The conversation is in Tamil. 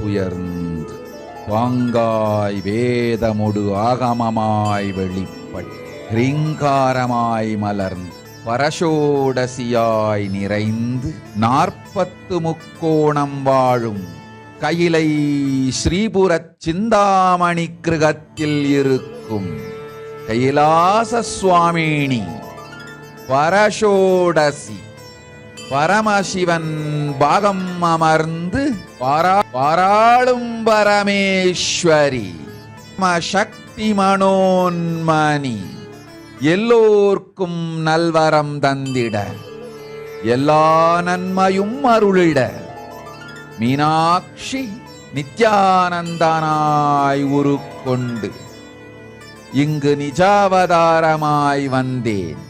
உயர்ந்து பாங்காய் வேதமுடு ஆகமமாய் வெளிப்பட் ரீங்காரமாய் மலர்ந்து பரசோடசியாய் நிறைந்து நாற்பத்து முக்கோணம் வாழும் கையிலை ஸ்ரீபுரச் சிந்தாமணி கிருகத்தில் இருக்கும் கைலாச சுவாமினி பரஷோடசி பரமசிவன் பாகம் அமர்ந்து பாரா பாராளும் பரமேஸ்வரி. சக்தி மனோன்மணி. எல்லோர்க்கும் நல்வரம் தந்திட. எல்லா நன்மையும் அருளிட. மீனாட்சி நித்யானந்தனாய் உருக்கொண்டு. இங்கு நிஜாவதாரமாய் வந்தேன்.